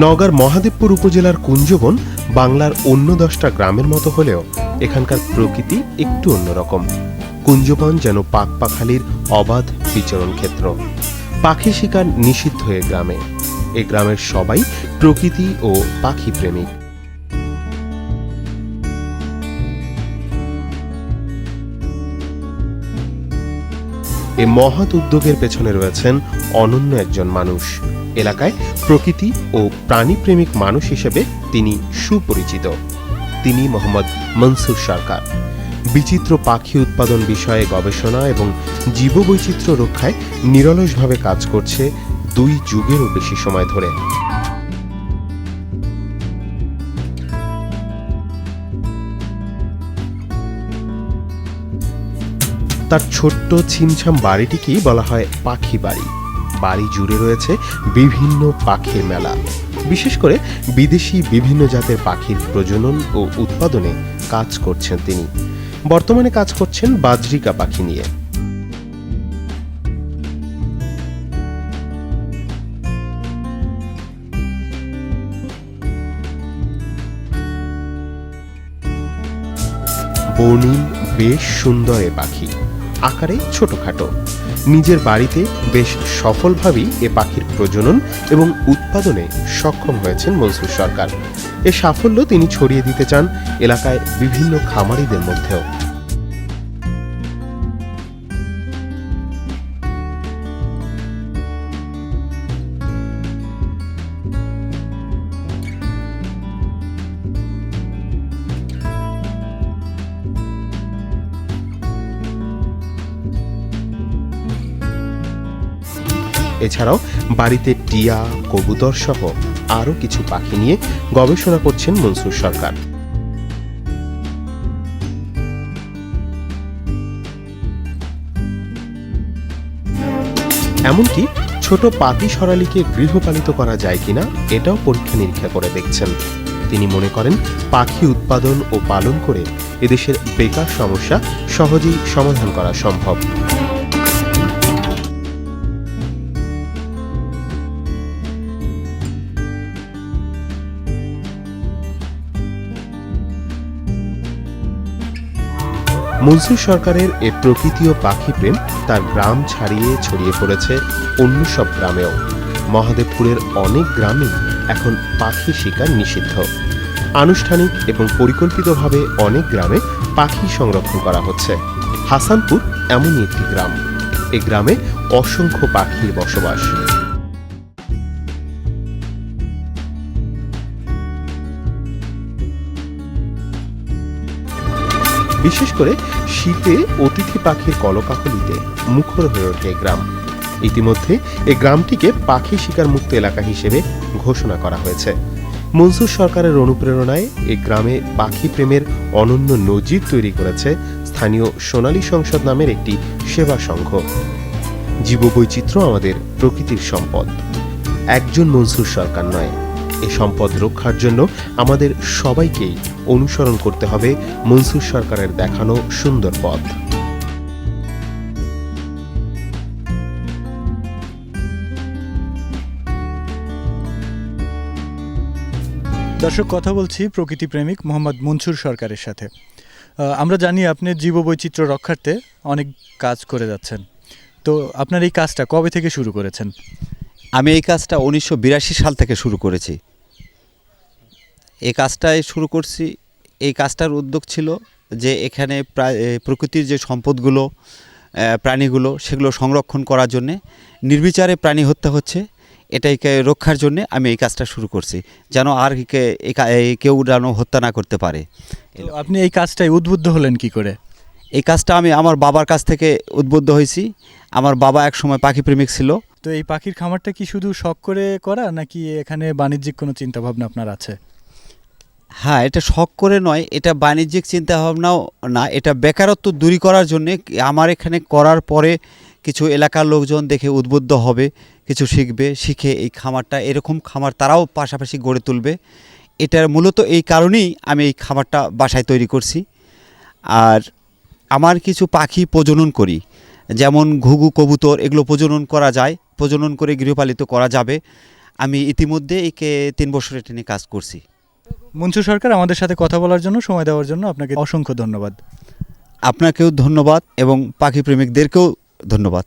নওগাঁর মহাদেবপুর উপজেলার কুঞ্জবন বাংলার অন্য দশটা গ্রামের মতো হলেও এখানকার প্রকৃতি একটু অন্যরকম। কুঞ্জবন যেন পাকপাখালির অবাধ বিচরণ ক্ষেত্র। পাখি শিকার নিষিদ্ধ এ গ্রামে। এ গ্রামের সবাই প্রকৃতি ও পাখি প্রেমিক। এ মহৎ উদ্যোগের পেছনে রয়েছেন অনন্য একজন মানুষ। এলাকায় প্রকৃতি ও প্রাণীপ্রেমিক মানুষ হিসেবে তিনি সুপরিচিত। তিনি মোহাম্মদ মনসুর সরকার। বিচিত্র পাখি উৎপাদন বিষয়ে গবেষণা এবং জীববৈচিত্র্য রক্ষায় নিরলসভাবে কাজ করছে দুই যুগেরও বেশি সময় ধরে। তার ছোট্ট ছিমছাম বাড়িটিকেই বলা হয় পাখি বাড়ি। বাড়ি জুড়ে রয়েছে বিভিন্ন পাখির মেলা। বিশেষ করে বিদেশি বিভিন্ন জাতের পাখির প্রজনন ও উৎপাদনে কাজ করছেন তিনি। বর্তমানে কাজ করছেন বাজরিকা পাখি নিয়ে। বর্ণিল বেশ সুন্দর এ পাখি। আকারে ছোটখাটো। নিজের বাড়িতে বেশ সফলভাবেই এ পাখির প্রজনন এবং উৎপাদনে সক্ষম হয়েছেন মনসুর সরকার। এ সাফল্য তিনি ছড়িয়ে দিতে চান এলাকায় বিভিন্ন খামারিদের মধ্যেও। এছাড়াও বাড়িতে টিয়া, কবুতর সহ আরও কিছু পাখি নিয়ে গবেষণা করছেন মনসুর সরকার। এমনকি ছোট পাতি সরালিকে গৃহপালিত করা যায় কিনা এটাও পরীক্ষা নিরীক্ষা করে দেখছেন। তিনি মনে করেন, পাখি উৎপাদন ও পালন করে এদেশের বেকার সমস্যা সহজেই সমাধান করা সম্ভব। মনসুর সরকারের এ প্রকৃতি ও পাখি প্রেম তার গ্রাম ছাড়িয়ে ছড়িয়ে পড়েছে অন্য সব গ্রামেও। মহাদেবপুরের অনেক গ্রামে এখন পাখি শিকার নিষিদ্ধ। আনুষ্ঠানিক এবং পরিকল্পিতভাবে অনেক গ্রামে পাখি সংরক্ষণ করা হচ্ছে। হাসানপুর এমনই একটি গ্রাম। এ গ্রামে অসংখ্য পাখির বসবাস। বিশেষ করে শীতে অতিথি পাখির কলকাকলিতে মুখর হয়ে ওঠে গ্রাম। ইতিমধ্যে এই গ্রামটিকে পাখি শিকার মুক্ত এলাকা হিসেবে ঘোষণা করা হয়েছে। মনসুর সরকারের অনুপ্রেরণায় এই গ্রামে পাখি প্রেমের অনন্য নজির তৈরি করেছে স্থানীয় সোনালী সংসদ নামের একটি সেবা সংঘ। জীববৈচিত্র্য আমাদের প্রকৃতির সম্পদ। একজন মনসুর সরকার নয় এ সম্পদ রক্ষার জন্য আমাদের সবাইকেই অনুসরণ করতে হবে মনসুর সরকারের দেখানো সুন্দর পথ। দর্শক কথা বলছি প্রকৃতি প্রেমিক মোহাম্মদ মনসুর সরকারের সাথে। আহ, আমরা জানি আপনি জীববৈচিত্র্য রক্ষার্থে অনেক কাজ করে যাচ্ছেন। তো আপনার এই কাজটা কবে থেকে শুরু করেছেন? আমি এই কাজটা উনিশশো বিরাশি সাল থেকে শুরু করেছি। এই কাজটাই শুরু করছি। এই কাজটার উদ্যোগ ছিল যে এখানে প্রায় প্রকৃতির যে সম্পদগুলো প্রাণীগুলো সেগুলো সংরক্ষণ করার জন্যে নির্বিচারে প্রাণী হত্যা হচ্ছে। এটাইকে রক্ষার জন্যে আমি এই কাজটা শুরু করছি যেন আর কেউ যেন হত্যা না করতে পারে। আপনি এই কাজটায় উদ্বুদ্ধ হলেন কি করে? এই কাজটা আমি আমার বাবার কাছ থেকে উদ্বুদ্ধ হয়েছি। আমার বাবা এক সময় পাখি প্রেমিক ছিল। তো এই পাখির খামারটা কি শুধু শখ করে করা নাকি এখানে বাণিজ্যিক কোনো চিন্তাভাবনা আপনার আছে? হ্যাঁ এটা শখ করে নয়, এটা বাণিজ্যিক চিন্তাভাবনাও না, এটা বেকারত্ব দূরী করার জন্যে আমার এখানে করার পরে কিছু এলাকার লোকজন দেখে উদ্বুদ্ধ হবে, কিছু শিখবে, শিখে এই খামারটা, এরকম খামার তারাও পাশাপাশি গড়ে তুলবে। এটার মূলত এই কারণেই আমি এই খামারটা বাসায় তৈরি করছি। আর আমার কিছু পাখি প্রজনন করি, যেমন ঘুঘু, কবুতর, এগুলো প্রজনন করা যায়, প্রজনন করে গৃহপালিত করা যাবে। আমি ইতিমধ্যে একে তিন বছর এটা নিয়ে কাজ করছি। মঞ্চু সরকার, আমাদের সাথে কথা বলার জন্য, সময় দেওয়ার জন্য আপনাকে অসংখ্য ধন্যবাদ। আপনাকেও ধন্যবাদ এবং পাখি প্রেমিকদেরকেও ধন্যবাদ।